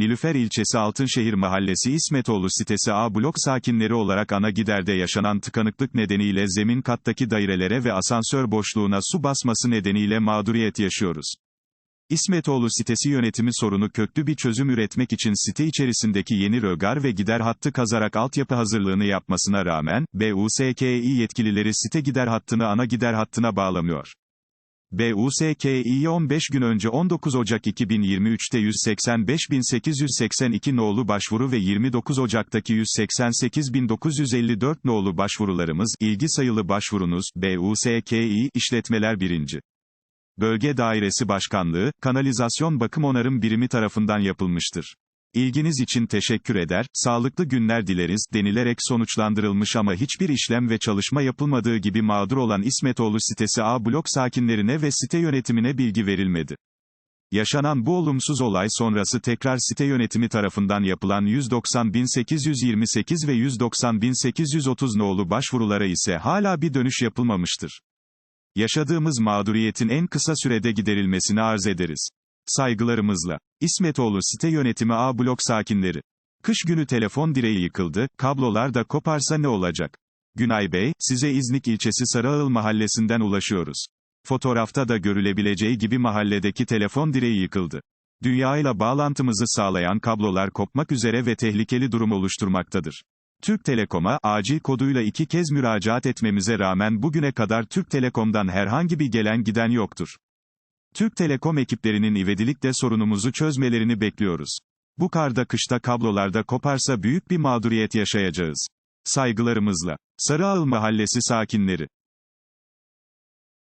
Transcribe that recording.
Nilüfer ilçesi Altınşehir Mahallesi İsmetoğlu sitesi A blok sakinleri olarak ana giderde yaşanan tıkanıklık nedeniyle zemin kattaki dairelere ve asansör boşluğuna su basması nedeniyle mağduriyet yaşıyoruz. İsmetoğlu sitesi yönetimi sorunu köklü bir çözüm üretmek için site içerisindeki yeni rögar ve gider hattı kazarak altyapı hazırlığını yapmasına rağmen, BUSKİ yetkilileri site gider hattını ana gider hattına bağlamıyor. BUSKİ'ye 15 gün önce 19 Ocak 2023'te 185.882 nolu başvuru ve 29 Ocak'taki 188.954 nolu başvurularımız, ilgi sayılı başvurunuz, BUSKİ, işletmeler 1. Bölge Dairesi Başkanlığı, Kanalizasyon Bakım Onarım Birimi tarafından yapılmıştır. İlginiz için teşekkür eder, sağlıklı günler dileriz, denilerek sonuçlandırılmış ama hiçbir işlem ve çalışma yapılmadığı gibi mağdur olan İsmetoğlu sitesi A blok sakinlerine ve site yönetimine bilgi verilmedi. Yaşanan bu olumsuz olay sonrası tekrar site yönetimi tarafından yapılan 190.828 ve 190.830 nolu başvurulara ise hala bir dönüş yapılmamıştır. Yaşadığımız mağduriyetin en kısa sürede giderilmesini arz ederiz. Saygılarımızla. İsmetoğlu site yönetimi A blok sakinleri. Kış günü telefon direği yıkıldı, kablolar da koparsa ne olacak? Günay Bey, size İznik ilçesi Sarıağıl mahallesinden ulaşıyoruz. Fotoğrafta da görülebileceği gibi mahalledeki telefon direği yıkıldı. Dünya ile bağlantımızı sağlayan kablolar kopmak üzere ve tehlikeli durum oluşturmaktadır. Türk Telekom'a, acil koduyla iki kez müracaat etmemize rağmen bugüne kadar Türk Telekom'dan herhangi bir gelen giden yoktur. Türk Telekom ekiplerinin ivedilikle sorunumuzu çözmelerini bekliyoruz. Bu karda kışta kablolarda koparsa büyük bir mağduriyet yaşayacağız. Saygılarımızla. Sarıağıl Mahallesi sakinleri.